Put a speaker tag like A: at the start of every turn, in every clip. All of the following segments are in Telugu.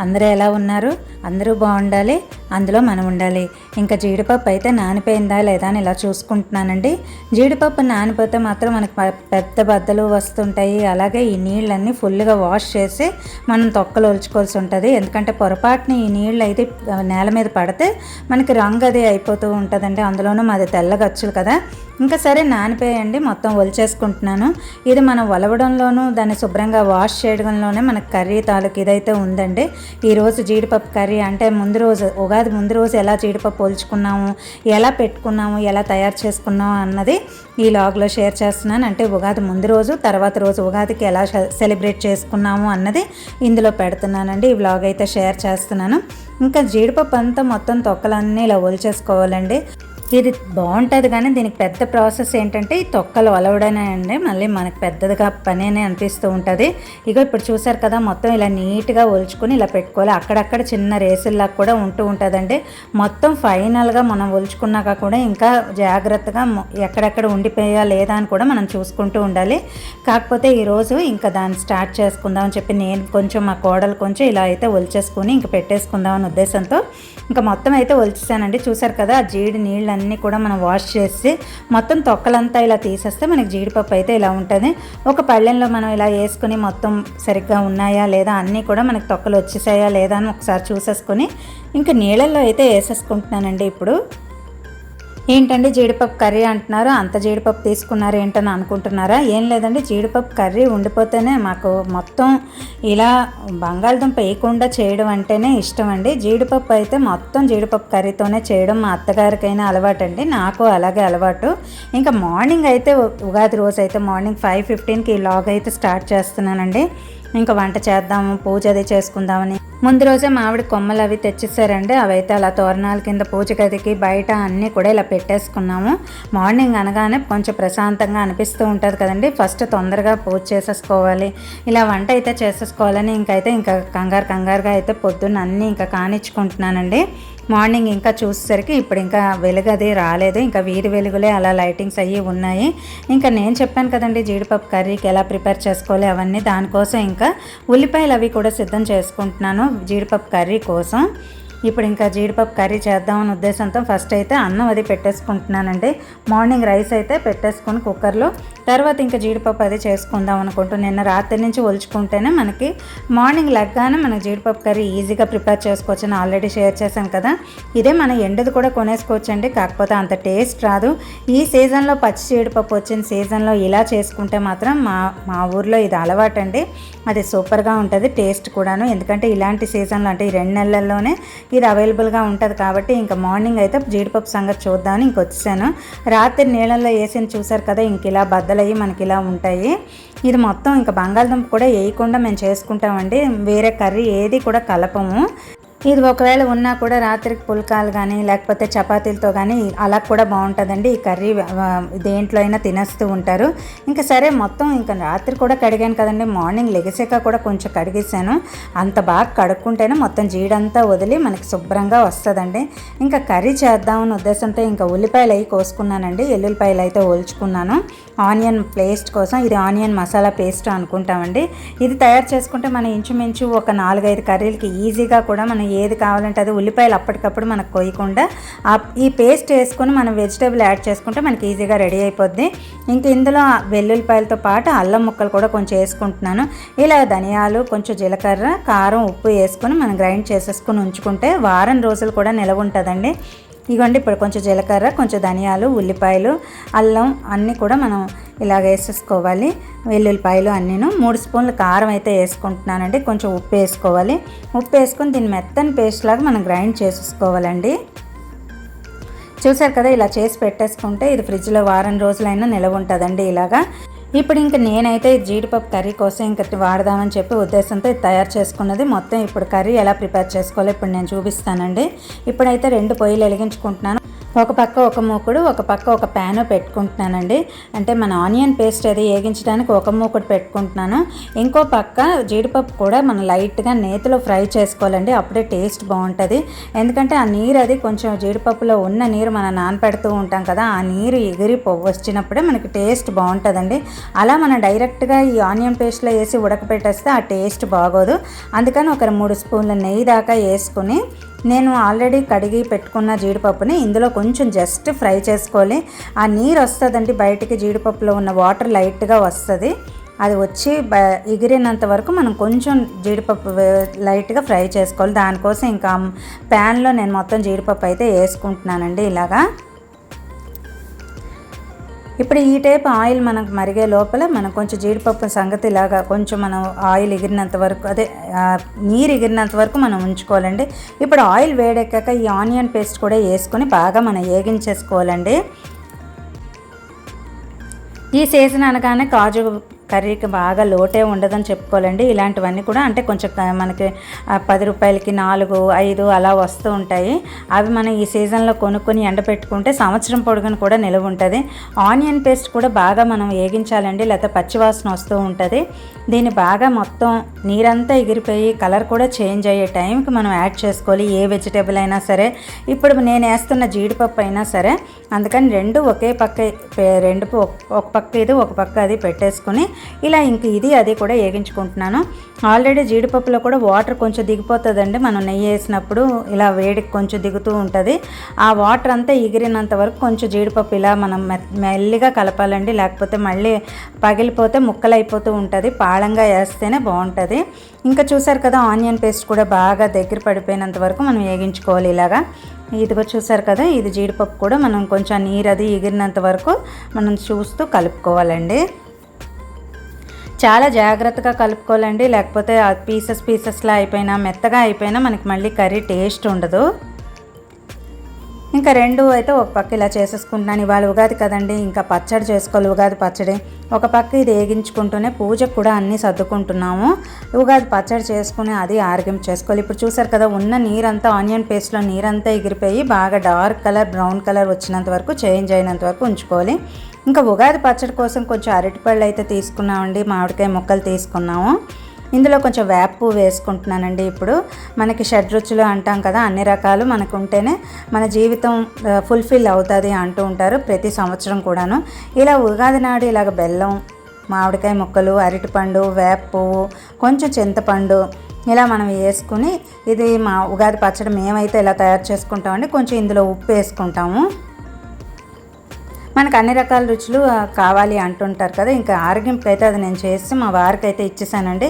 A: అందరూ ఎలా ఉన్నారు? అందరూ బాగుండాలి. అందులో మనం ఉండాలి. ఇంకా జీడిపప్పు అయితే నానిపోయిందా లేదా అని ఇలా చూసుకుంటున్నానండి. జీడిపప్పు నానిపోతే మాత్రం మనకు పెద్ద బద్దలు వస్తుంటాయి. అలాగే ఈ నీళ్ళన్నీ ఫుల్గా వాష్ చేసి మనం తొక్కలు ఒలుచుకోవాల్సి ఉంటుంది. ఎందుకంటే పొరపాటున ఈ నీళ్ళు అయితే నేల మీద పడితే మనకి రంగు అది అయిపోతూ ఉంటుందండి. అందులోనూ మాది తెల్లగచ్చులు కదా. ఇంకా సరే నానిపోయండి మొత్తం ఒలిచేసుకుంటున్నాను. ఇది మనం ఒలవడంలోనూ దాన్ని శుభ్రంగా వాష్ చేయడంలోనే మనకు కర్రీ తాలూకు ఇదైతే ఉందండి. ఈరోజు జీడిపప్పు కర్రీ అంటే ముందు రోజు ఉగాది ముందు రోజు ఎలా జీడిపప్పు ఒలుచుకున్నాము ఎలా పెట్టుకున్నాము ఎలా తయారు చేసుకున్నాము అన్నది ఈ లాగ్లో షేర్ చేస్తున్నాను. అంటే ఉగాది ముందు రోజు తర్వాత రోజు ఉగాదికి ఎలా సె- సెలబ్రేట్ చేసుకున్నాము అన్నది ఇందులో పెడుతున్నానండి. ఈ వ్లాగ్ అయితే షేర్ చేస్తున్నాను. ఇంకా జీడిపప్పు అంతా మొత్తం తొక్కలన్నీ ఇలా ఒలిచేసుకోవాలండి. ఇది బాగుంటుంది కానీ దీనికి పెద్ద ప్రాసెస్ ఏంటంటే ఈ తొక్కలు ఒలవడమే అండి. మళ్ళీ మనకు పెద్దదిగా పని అని అనిపిస్తూ ఉంటుంది. ఇగో ఇప్పుడు చూసారు కదా మొత్తం ఇలా నీట్గా ఒలుచుకొని ఇలా పెట్టుకోవాలి. అక్కడక్కడ చిన్న రేసుల్లా కూడా ఉంటూ ఉంటుందండి. మొత్తం ఫైనల్గా మనం ఒలుచుకున్నాక కూడా ఇంకా జాగ్రత్తగా ఎక్కడెక్కడ ఉండిపోయా లేదా అని కూడా మనం చూసుకుంటూ ఉండాలి. కాకపోతే ఈరోజు ఇంకా దాన్ని స్టార్ట్ చేసుకుందాం అని చెప్పి నేను కొంచెం మా కోడలు కొంచెం ఇలా అయితే ఒలిచేసుకుని ఇంకా పెట్టేసుకుందాం అనే ఉద్దేశంతో ఇంకా మొత్తం అయితే ఒలిచేసానండి. చూసారు కదా ఆ జీడి అన్నీ కూడా మనం వాష్ చేసి మొత్తం తొక్కలంతా ఇలా తీసేస్తే మనకి జీడిపప్పు అయితే ఇలా ఉంటుంది. ఒక పళ్ళెంలో మనం ఇలా వేసుకొని మొత్తం సరిగ్గా ఉన్నాయా లేదా అన్నీ కూడా మనకి తొక్కలు వచ్చేసాయా లేదా అని ఒకసారి చూసేసుకొని ఇంకా నీళ్ళల్లో అయితే వేసేసుకుంటున్నానండి ఇప్పుడు. ఏంటండి జీడిపప్పు కర్రీ అంటున్నారు? అంత జీడిపప్పు తీసుకున్నారు ఏంటని అనుకుంటున్నారా? ఏం లేదండి జీడిపప్పు కర్రీ ఉండిపోతేనే మాకు మొత్తం ఇలా బంగాళదుంప వేయకుండా చేయడం అంటేనే ఇష్టం అండి. జీడిపప్పు అయితే మొత్తం జీడిపప్పు కర్రీతోనే చేయడం మా అత్తగారికైనా అలవాటు అండి నాకు అలాగే అలవాటు. ఇంకా మార్నింగ్ అయితే ఉగాది రోజు అయితే మార్నింగ్ ఫైవ్ ఫిఫ్టీన్కి ఈ లాగ్ అయితే స్టార్ట్ చేస్తున్నానండి. ఇంకా వంట చేద్దాము పూజ అది చేసుకుందామని. ముందు రోజే మామిడి కొమ్మలు అవి తెచ్చేసారండి. అవైతే అలా తోరణాల కింద పూజ గదికి బయట అన్నీ కూడా ఇలా పెట్టేసుకున్నాము. మార్నింగ్ అనగానే కొంచెం ప్రశాంతంగా అనిపిస్తూ ఉంటుంది కదండి. ఫస్ట్ తొందరగా పూజ చేసేసుకోవాలి. ఇలా వంట అయితే చేసేసుకోవాలని ఇంకైతే ఇంకా కంగారు కంగారుగా అయితే పొద్దున్న అన్నీ ఇంకా కానిచ్చుకుంటున్నానండి. మార్నింగ్ ఇంకా చూసేసరికి ఇప్పుడు ఇంకా వెలుగు అది రాలేదు. ఇంకా వీధి వెలుగులే అలా లైటింగ్స్ అయ్యి ఉన్నాయి. ఇంకా నేను చెప్పాను కదండి జీడిపప్పు కర్రీకి ఎలా ప్రిపేర్ చేసుకోవాలి అవన్నీ. దానికోసం ఇంకా ఉల్లిపాయలు అవి కూడా సిద్ధం చేసుకుంటున్నాను జీడిపప్పు కర్రీ కోసం. ఇప్పుడు ఇంకా జీడిపప్పు కర్రీ చేద్దామని ఉద్దేశంతో ఫస్ట్ అయితే అన్నం అది పెట్టేసుకుంటున్నానండి. మార్నింగ్ రైస్ అయితే పెట్టేసుకుని కుక్కర్లో తర్వాత ఇంకా జీడిపప్పు అది చేసుకుందాం అనుకుంటూ నిన్న రాత్రి నుంచి ఒలుచుకుంటేనే మనకి మార్నింగ్ లెగ్గానే మనకి జీడిపప్పు కర్రీ ఈజీగా ప్రిపేర్ చేసుకోవచ్చు అని ఆల్రెడీ షేర్ చేశాను కదా. ఇదే మన ఎండది కూడా కొనేసుకోవచ్చు అండి కాకపోతే అంత టేస్ట్ రాదు. ఈ సీజన్లో పచ్చి జీడిపప్పు వచ్చిన సీజన్లో ఇలా చేసుకుంటే మాత్రం మా మా ఊర్లో ఇది అలవాటండి. అది సూపర్గా ఉంటుంది టేస్ట్ కూడాను. ఎందుకంటే ఇలాంటి సీజన్లో అంటే ఈ రెండు నెలల్లోనే ఇది అవైలబుల్గా ఉంటుంది కాబట్టి ఇంకా మార్నింగ్ అయితే జీడిపప్పు సంగతి చూద్దామని ఇంక వచ్చాను. రాత్రి నీళ్ళల్లో వేసి చూసారు కదా ఇంక ఇలా బద్దలయ్యి మనకి ఇలా ఉంటాయి. ఇది మొత్తం ఇంకా బంగాళదుంప కూడా వేయకుండా మేము చేసుకుంటామండి. వేరే కర్రీ ఏది కూడా కలపము. ఇది ఒకవేళ ఉన్నా కూడా రాత్రికి పుల్కాలు కానీ లేకపోతే చపాతీలతో కానీ అలా కూడా బాగుంటుందండి. ఈ కర్రీ దేంట్లో అయినా తినేస్తూ ఉంటారు. ఇంకా సరే మొత్తం ఇంకా రాత్రి కూడా కడిగాను కదండి. మార్నింగ్ లెగసాక కూడా కొంచెం కడిగేసాను అంత బాగా కడుక్కుంటేనే మొత్తం జీడంతా వదిలి మనకి శుభ్రంగా వస్తుందండి. ఇంకా కర్రీ చేద్దామని ఉద్దేశంతో ఇంకా ఉల్లిపాయలు అవి కోసుకున్నానండి. ఎల్లుల్లిపాయలు అయితే ఒలుచుకున్నాను. ఆనియన్ పేస్ట్ కోసం ఇది ఆనియన్ మసాలా పేస్ట్ అనుకుంటామండి. ఇది తయారు చేసుకుంటే మన ఇంచుమించు ఒక నాలుగైదు కర్రీలకి ఈజీగా కూడా మనం ఏది కావాలంటే అది ఉల్లిపాయలు అప్పటికప్పుడు మనకు కొయ్యకుండా ఈ పేస్ట్ వేసుకొని మనం వెజిటేబుల్ యాడ్ చేసుకుంటే మనకి ఈజీగా రెడీ అయిపోద్ది. ఇంక ఇందులో వెల్లుల్లిపాయలతో పాటు అల్లం ముక్కలు కూడా కొంచెం వేసుకుంటున్నాను. ఇలా ధనియాలు కొంచెం జీలకర్ర కారం ఉప్పు వేసుకొని మనం గ్రైండ్ చేసేసుకొని ఉంచుకుంటే వారం రోజులు కూడా నిలవ ఉంటుందండి. ఇగోండి ఇప్పుడు కొంచెం జీలకర్ర కొంచెం ధనియాలు ఉల్లిపాయలు అల్లం అన్నీ కూడా మనం ఇలాగ వేసేసుకోవాలి. వెల్లుల్లిపాయలు అన్నీను మూడు స్పూన్లు కారం అయితే వేసుకుంటున్నానండి కొంచెం ఉప్పు వేసుకోవాలి. ఉప్పు వేసుకొని దీన్ని మెత్తని పేస్ట్ లాగా మనం గ్రైండ్ చేసేసుకోవాలండి. చూసారు కదా ఇలా చేసి పెట్టేసుకుంటే ఇది ఫ్రిడ్జ్లో వారం రోజులైనా నిలవ ఉంటుందండి ఇలాగా. ఇప్పుడు ఇంకా నేనైతే జీడిపప్పు కర్రీ కోసం ఇంకా వాడదామని చెప్పి ఉద్దేశంతో తయారు చేసుకున్నది. మొత్తం ఇప్పుడు కర్రీ ఎలా ప్రిపేర్ చేసుకోవాలో ఇప్పుడు నేను చూపిస్తానండి. ఇప్పుడైతే రెండు పొయ్యిలు వెలిగించుకుంటున్నాను. ఒక పక్క ఒక మూకుడు ఒక పక్క ఒక ప్యాను పెట్టుకుంటున్నానండి. అంటే మన ఆనియన్ పేస్ట్ అది వేగించడానికి ఒక మూకుడు పెట్టుకుంటున్నాను. ఇంకో పక్క జీడిపప్పు కూడా మనం లైట్గా నేతిలో ఫ్రై చేసుకోవాలండి. అప్పుడే టేస్ట్ బాగుంటుంది. ఎందుకంటే ఆ నీరు అది కొంచెం జీడిపప్పులో ఉన్న నీరు మనం నానపెడుతూ ఉంటాం కదా ఆ నీరు ఎగిరి వచ్చినప్పుడే మనకి టేస్ట్ బాగుంటుందండి. అలా మనం డైరెక్ట్గా ఈ ఆనియన్ పేస్ట్లో వేసి ఉడకపెట్టేస్తే ఆ టేస్ట్ బాగోదు. అందుకని ఒక మూడు స్పూన్ల నెయ్యి దాకా వేసుకుని నేను ఆల్రెడీ కడిగి పెట్టుకున్న జీడిపప్పుని ఇందులో కొంచెం జస్ట్ ఫ్రై చేసుకోవాలి. ఆ నీరు వస్తుందండి బయటికి జీడిపప్పులో ఉన్న వాటర్ లైట్గా వస్తుంది. అది వచ్చి బ ఎగిరినంత వరకు మనం కొంచెం జీడిపప్పు లైట్గా ఫ్రై చేసుకోవాలి. దానికోసం ఇంకా ప్యాన్లో నేను మొత్తం జీడిపప్పు అయితే వేసుకుంటున్నానండి ఇలాగా. ఇప్పుడు ఈ టైప్ ఆయిల్ మనకు మరిగే లోపల మనం కొంచెం జీడిపప్పు సంగతి ఇలాగా కొంచెం మనం ఆయిల్ ఎగిరినంత వరకు అదే నీరు ఎగిరినంత వరకు మనం ఉంచుకోవాలండి. ఇప్పుడు ఆయిల్ వేడెక్కాక ఈ ఆనియన్ పేస్ట్ కూడా వేసుకొని బాగా మనం వేగించేసుకోవాలండి ఈ సీజన్ అనగానే కాజు కర్రీకి బాగా లోటే ఉండదని చెప్పుకోవాలండి. ఇలాంటివన్నీ కూడా అంటే కొంచెం మనకి పది రూపాయలకి నాలుగు ఐదు అలా వస్తూ ఉంటాయి. అవి మనం ఈ సీజన్లో కొనుక్కొని ఎండబెట్టుకుంటే సంవత్సరం పొడుగును కూడా నిలువ ఉంటుంది. ఆనియన్ పేస్ట్ కూడా బాగా మనం వేగించాలండి. లేకపోతే పచ్చివాసన వస్తూ ఉంటుంది. దీన్ని బాగా మొత్తం నీరంతా ఎగిరిపోయి కలర్ కూడా చేంజ్ అయ్యే టైంకి మనం యాడ్ చేసుకోవాలి. ఏ వెజిటేబుల్ అయినా సరే. ఇప్పుడు నేను వేస్తున్న జీడిపప్పు అయినా సరే. అందుకని రెండు ఒకే పక్క రెండు ఒక పక్క ఇది ఒక పక్క అది పెట్టేసుకుని ఇలా ఇంక ఇది అది కూడా వేగించుకుంటున్నాను ఆల్రెడీ జీడిపప్పులో కూడా వాటర్ కొంచెం దిగిపోతుందండి. మనం నెయ్యి వేసినప్పుడు ఇలా వేడికి కొంచెం దిగుతూ ఉంటుంది. ఆ వాటర్ అంతా ఎగిరినంత వరకు కొంచెం జీడిపప్పు ఇలా మనం మెల్లిగా కలపాలండి. లేకపోతే మళ్ళీ పగిలిపోతే ముక్కలు అయిపోతూ ఉంటుంది. పాళంగా వేస్తేనే బాగుంటుంది. ఇంకా చూసారు కదా ఆనియన్ పేస్ట్ కూడా బాగా దగ్గర పడిపోయినంత వరకు మనం వేగించుకోవాలి ఇలాగా. ఇదిగో చూసారు కదా ఇది జీడిపప్పు కూడా మనం కొంచెం నీరు అది ఎగిరినంత వరకు మనం చూస్తూ కలుపుకోవాలండి. చాలా జాగ్రత్తగా కలుపుకోవాలండి. లేకపోతే పీసెస్ పీసెస్లా అయిపోయినా మెత్తగా అయిపోయినా మనకి మళ్ళీ కర్రీ టేస్ట్ ఉండదు. ఇంకా రెండు అయితే ఒక పక్క ఇలా చేసేసుకుంటున్నాను. ఇవాళ ఉగాది కదండి ఇంకా పచ్చడి చేసుకోవాలి. ఉగాది పచ్చడి ఒక పక్క ఇది వేగించుకుంటూనే పూజకు కూడా అన్నీ సర్దుకుంటున్నాము. ఉగాది పచ్చడి చేసుకుని అది ఆరోగ్యం చేసుకోవాలి. ఇప్పుడు చూసారు కదా ఉన్న నీరంతా ఆనియన్ పేస్ట్లో నీరంతా ఎగిరిపోయి బాగా డార్క్ కలర్ బ్రౌన్ కలర్ వచ్చినంత వరకు చేంజ్ అయినంత వరకు ఉంచుకోవాలి. ఇంకా ఉగాది పచ్చడి కోసం కొంచెం అరటిపళ్ళు అయితే తీసుకున్నామండి మామిడికాయ ముక్కలు తీసుకున్నాము. ఇందులో కొంచెం వేపు వేసుకుంటున్నానండి ఇప్పుడు. మనకి షడ్రుచులు అంటాం కదా అన్ని రకాలు మనకు ఉంటేనే మన జీవితం ఫుల్ఫిల్ అవుతుంది అంటూ ఉంటారు ప్రతి సంవత్సరం కూడాను. ఇలా ఉగాది నాడు ఇలాగ బెల్లం మామిడికాయ ముక్కలు అరటిపండు వేప పువ్వు కొంచెం చింతపండు ఇలా మనం వేసుకుని ఇది మా ఉగాది పచ్చడి మేమైతే ఇలా తయారు చేసుకుంటామండి. కొంచెం ఇందులో ఉప్పు వేసుకుంటాము. మనకు అన్ని రకాల రుచులు కావాలి అంటుంటారు కదా. ఇంకా ఆరోగ్యంకి అయితే అది నేను చేసి మా వారికి అయితే ఇచ్చేసానండి.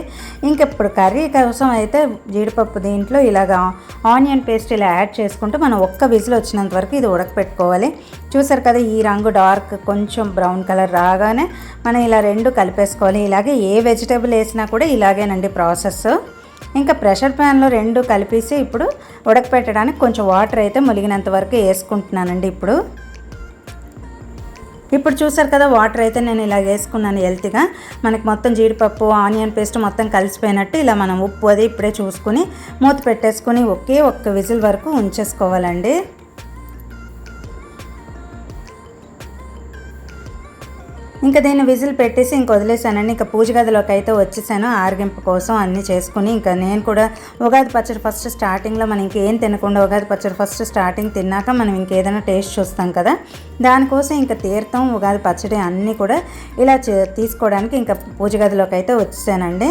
A: ఇంక ఇప్పుడు కర్రీ కోసం అయితే జీడిపప్పు దీంట్లో ఇలాగ ఆనియన్ పేస్ట్ ఇలా యాడ్ చేసుకుంటూ మనం ఒక్క విజిల్ వచ్చినంత వరకు ఇది ఉడకపెట్టుకోవాలి. చూసారు కదా ఈ రంగు డార్క్ కొంచెం బ్రౌన్ కలర్ రాగానే మనం ఇలా రెండు కలిపేసుకోవాలి. ఇలాగే ఏ వెజిటేబుల్ వేసినా కూడా ఇలాగేనండి ప్రాసెస్. ఇంకా ప్రెషర్ ప్యాన్లో రెండు కలిపేసి ఇప్పుడు ఉడకపెట్టడానికి కొంచెం వాటర్ అయితే ములిగినంత వరకు వేసుకుంటున్నానండి ఇప్పుడు. ఇప్పుడు చూసారు కదా వాటర్ అయితే నేను ఇలా వేసుకున్నాను హెల్త్గా మనకి మొత్తం జీడిపప్పు ఆనియన్ పేస్ట్ మొత్తం కలిసిపోయినట్టు ఇలా మనం ఉప్పు అది ఇప్పుడే చూసుకుని మూత పెట్టేసుకుని ఒకే ఒక్క విజిల్ వరకు ఉంచేసుకోవాలండి. ఇంకా దీన్ని విజిల్ పెట్టేసి ఇంక వదిలేసానండి ఇంకా పూజ గదిలోకి అయితే వచ్చేసాను. ఆరగింపు కోసం అన్నీ చేసుకుని ఇంకా నేను కూడా ఉగాది పచ్చడి ఫస్ట్ స్టార్టింగ్లో మనం ఇంకేం తినకుండా ఉగాది పచ్చడి ఫస్ట్ స్టార్టింగ్ తిన్నాక మనం ఇంకేదైనా టేస్ట్ చూస్తాం కదా. దానికోసం ఇంకా తీర్థం ఉగాది పచ్చడి అన్నీ కూడా ఇలా తీసుకోవడానికి ఇంకా పూజ గదిలోకి అయితే వచ్చేసానండి.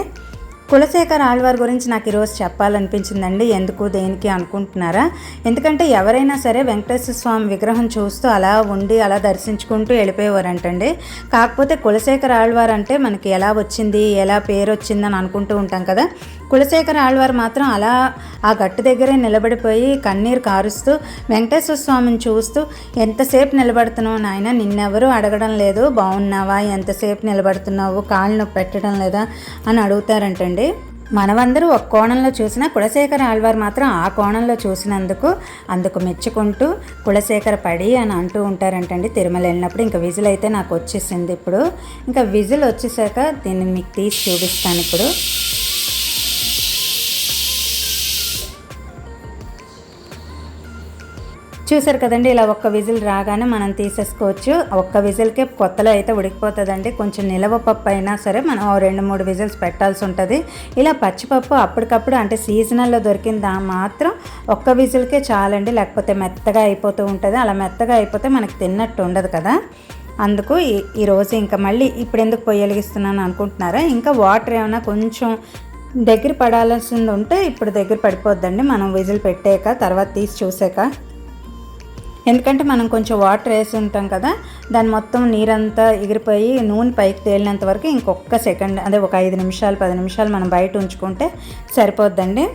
A: కులశేఖర్ ఆళ్వార్ గురించి నాకు ఈరోజు చెప్పాలనిపించిందండి. ఎందుకు దేనికి అనుకుంటున్నారా? ఎందుకంటే ఎవరైనా సరే వెంకటేశ్వర స్వామి విగ్రహం చూస్తూ అలా ఉండి అలా దర్శించుకుంటూ వెళ్ళిపోయేవారంటండి. కాకపోతే కులశేఖర్ ఆళ్వార్ అంటే మనకి ఎలా వచ్చింది ఎలా పేరు వచ్చిందని అనుకుంటూ ఉంటాం కదా. కులశేఖర ఆళ్వారు మాత్రం అలా ఆ గట్టు దగ్గరే నిలబడిపోయి కన్నీరు కారుస్తూ వెంకటేశ్వర స్వామిని చూస్తూ ఎంతసేపు నిలబడుతున్నావు నాయన? నిన్నెవరూ అడగడం లేదు. బాగున్నావా ఎంతసేపు నిలబడుతున్నావు? కాళ్ళు నొప్పి పెట్టడం లేదా? అని అడుగుతారంటండి. మనమందరూ ఒక కోణంలో చూసినా కులశేఖర ఆళ్వారు మాత్రం ఆ కోణంలో చూసినందుకు అందుకు మెచ్చుకుంటూ కులశేఖర పడి అని అంటూ ఉంటారంటండి తిరుమల వెళ్ళినప్పుడు. ఇంకా విజిల్ అయితే నాకు వచ్చేసింది ఇప్పుడు. ఇంకా విజిల్ వచ్చేసాక దీన్ని మీకు తీసి చూపిస్తాను ఇప్పుడు. చూసారు కదండి ఇలా ఒక్క విజిల్ రాగానే మనం తీసేసుకోవచ్చు. ఒక్క విజిల్కే కొత్తలో అయితే ఉడికిపోతుందండి. కొంచెం నిలవ పప్పు అయినా సరే మనం ఓ రెండు మూడు విజిల్స్ పెట్టాల్సి ఉంటుంది. ఇలా పచ్చిపప్పు అప్పటికప్పుడు అంటే సీజనల్లో దొరికిందా మాత్రం ఒక్క విజిల్కే చాలండి. లేకపోతే మెత్తగా అయిపోతూ ఉంటుంది. అలా మెత్తగా అయిపోతే మనకి తిన్నట్టు ఉండదు కదా. అందుకు ఈ- ఈరోజు ఇంకా మళ్ళీ ఇప్పుడు ఎందుకు పొయ్యి వెలిగిస్తున్నాను అనుకుంటున్నారా? ఇంకా వాటర్ ఏమైనా కొంచెం దగ్గర పడాల్సింది ఉంటే ఇప్పుడు దగ్గర పడిపోద్దండి. మనం విజిల్ పెట్టాక తర్వాత తీసి చూసాక. ఎందుకంటే మనం కొంచెం వాటర్ వేసి ఉంటాం కదా దాని మొత్తం నీరంతా ఎగిరిపోయి నూనె పైకి తేలినంత వరకు ఇంకొక సెకండ్ అదే ఒక ఐదు నిమిషాలు పది నిమిషాలు మనం బయట ఉంచుకుంటే సరిపోద్దండి.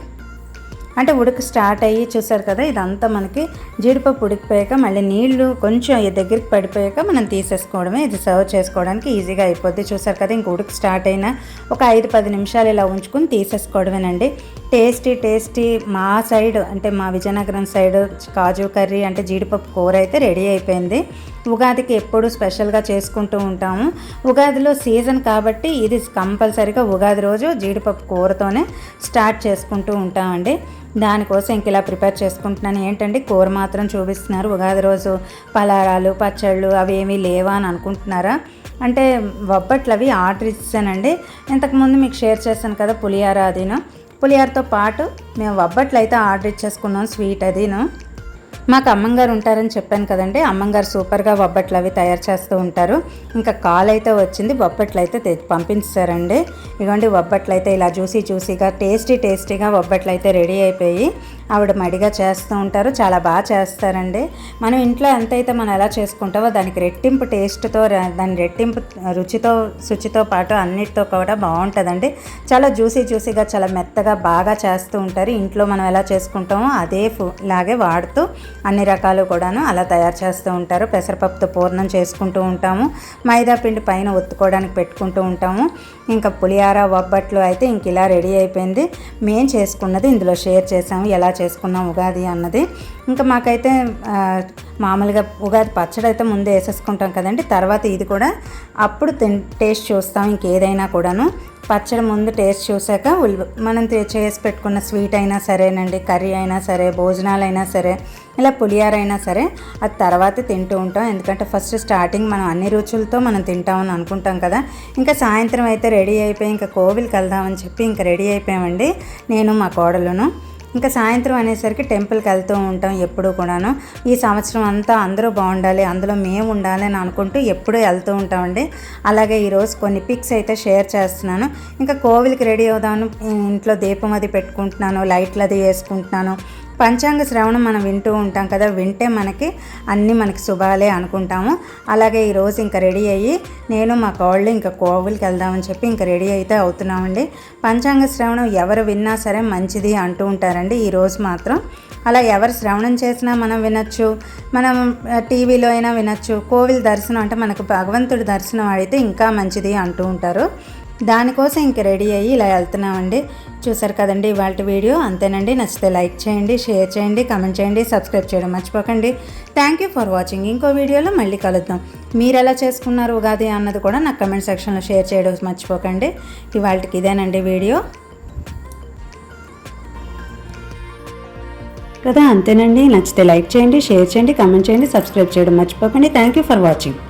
A: అంటే ఉడికి స్టార్ట్ అయ్యి చూసారు కదా ఇదంతా మనకి జీడిపప్పు ఉడికిపోయాక మళ్ళీ నీళ్ళు కొంచెం ఈ దగ్గరికి పడిపోయాక మనం తీసేసుకోవడమే ఇది సర్వ్ చేసుకోవడానికి ఈజీగా అయిపోద్ది. చూసారు కదా ఇంక ఉడికి స్టార్ట్ అయిన ఒక ఐదు పది నిమిషాలు ఇలా ఉంచుకుని తీసేసుకోవడమేనండి. టేస్టీ టేస్టీ మా సైడ్ అంటే మా విజయనగరం సైడ్ కాజు కర్రీ అంటే జీడిపప్పు కూర అయితే రెడీ అయిపోయింది. ఉగాదికి ఎప్పుడు స్పెషల్గా చేసుకుంటూ ఉంటాము. ఉగాదిలో సీజన్ కాబట్టి ఇది కంపల్సరీగా ఉగాది రోజు జీడిపప్పు కూరతోనే స్టార్ట్ చేసుకుంటూ ఉంటామండి. దానికోసం ఇంక ఇలా ప్రిపేర్ చేసుకుంటున్నాను. ఏంటంటే కూర మాత్రం చూపిస్తున్నారు. ఉగాది రోజు పలారాలు పచ్చళ్ళు అవి ఏమీ లేవా అని అనుకుంటున్నారా? అంటే బొబ్బట్లు అవి ఆర్డర్ ఇచ్చానండి. ఇంతకుముందు మీకు షేర్ చేశాను కదా పులిహార అదిను. పులిహారతో పాటు మేము బొబ్బట్లు అయితే ఆర్డర్ ఇచ్చేసుకున్నాం స్వీట్ అదిను మాకు అమ్మంగారు ఉంటారని చెప్పాను కదండి. అమ్మంగారు సూపర్గా బొబ్బట్లు అవి తయారు చేస్తూ ఉంటారు. ఇంకా కాల్ అయితే వచ్చింది బొబ్బట్లు అయితే తె- పంపించారండి ఇదిగోండి బొబ్బట్లు అయితే ఇలా జ్యూసీ జ్యూసీగా టేస్టీ టేస్టీగా బొబ్బట్లు అయితే రెడీ అయిపోయి ఆవిడ మడిగా చేస్తూ ఉంటారు చాలా బాగా చేస్తారండి. మనం ఇంట్లో ఎంతైతే మనం ఎలా చేసుకుంటామో దానికి రెట్టింపు టేస్ట్తో దాని రెట్టింపు రుచితో శుచితో పాటు అన్నిటితో కూడా బాగుంటుందండి. చాలా జ్యూసీ జ్యూసీగా చాలా మెత్తగా బాగా చేస్తూ ఉంటారు. ఇంట్లో మనం ఎలా చేసుకుంటామో అదే లాగే వాడుతూ అన్ని రకాలు కూడాను అలా తయారు చేస్తూ ఉంటారు. పెసరపప్పుతో పూర్ణం చేసుకుంటూ ఉంటాము. మైదా పిండి పైన ఒత్తుకోవడానికి పెట్టుకుంటూ ఉంటాము. ఇంకా పులిహార బొబ్బట్లు అయితే ఇంక ఇలా రెడీ అయిపోయింది. మేము చేసుకున్నది ఇందులో షేర్ చేసాము ఎలా చేసుకున్నాం ఉగాది అన్నది ఇంకా మాకైతే మామూలుగా ఉగాది పచ్చడి అయితే ముందే వేసేసుకుంటాం కదండి. తర్వాత ఇది కూడా అప్పుడు టేస్ట్ చూస్తాం ఇంకేదైనా కూడాను. పచ్చడి ముందు టేస్ట్ చూసాక ఉల్లి మనం చేసి పెట్టుకున్న స్వీట్ అయినా సరేనండి కర్రీ అయినా సరే భోజనాలు అయినా సరే ఇలా పులిహార సరే అది తర్వాత తింటూ ఉంటాం. ఎందుకంటే ఫస్ట్ స్టార్టింగ్ మనం అన్ని రుచులతో మనం తింటామని అనుకుంటాం కదా. ఇంకా సాయంత్రం అయితే రెడీ అయిపోయి ఇంకా కోవిల్కి వెళ్దామని చెప్పి ఇంకా రెడీ అయిపోయామండి. నేను మా కోడలును. ఇంకా సాయంత్రం అనేసరికి టెంపుల్కి వెళ్తూ ఉంటాం ఎప్పుడూ కూడాను. ఈ సంవత్సరం అంతా అందరూ బాగుండాలి అందులో మేము ఉండాలి అని అనుకుంటూ ఎప్పుడూ వెళ్తూ ఉంటామండి. అలాగే ఈరోజు కొన్ని పిక్స్ అయితే షేర్ చేస్తున్నాను. ఇంకా కోవిల్కి రెడీ అవుదాను ఇంట్లో దీపం అది పెట్టుకుంటున్నాను లైట్లు అది వేసుకుంటున్నాను. పంచాంగ శ్రవణం మనం వింటూ ఉంటాం కదా వింటే మనకి అన్నీ మనకి శుభాలే అనుకుంటాము. అలాగే ఈరోజు ఇంకా రెడీ అయ్యి నేను మా కోళ్ళు ఇంకా కోవిల్కి వెళ్దామని చెప్పి ఇంకా రెడీ అయితే అవుతున్నామండి. పంచాంగ శ్రవణం ఎవరు విన్నా సరే మంచిది అంటూ ఉంటారండి ఈరోజు మాత్రం. అలా ఎవరు శ్రవణం చేసినా మనం వినొచ్చు మనం టీవీలో అయినా వినొచ్చు. కోవిల్ దర్శనం అంటే మనకు భగవంతుడి దర్శనం అయితే ఇంకా మంచిది అంటూ ఉంటారు. దానికోసం ఇంక రెడీ అయ్యి ఇలా వెళ్తున్నామండి. చూసారు కదండి ఇవాళ వీడియో. అంతేనండి నచ్చితే లైక్ చేయండి షేర్ చేయండి కమెంట్ చేయండి సబ్స్క్రైబ్ చేయడం మర్చిపోకండి. థ్యాంక్ యూ ఫర్ వాచింగ్ ఇంకో వీడియోలో మళ్ళీ కలుద్దాం. మీరు ఎలా చేసుకున్నారు ఉగాది అన్నది కూడా నాకు కమెంట్ సెక్షన్లో షేర్ చేయడం మర్చిపోకండి. ఇవాళకి ఇదేనండి వీడియో. కదా అంతేనండి. నచ్చితే లైక్ చేయండి షేర్ చేయండి కమెంట్ చేయండి సబ్స్క్రైబ్ చేయడం మర్చిపోకండి. Thank you for watching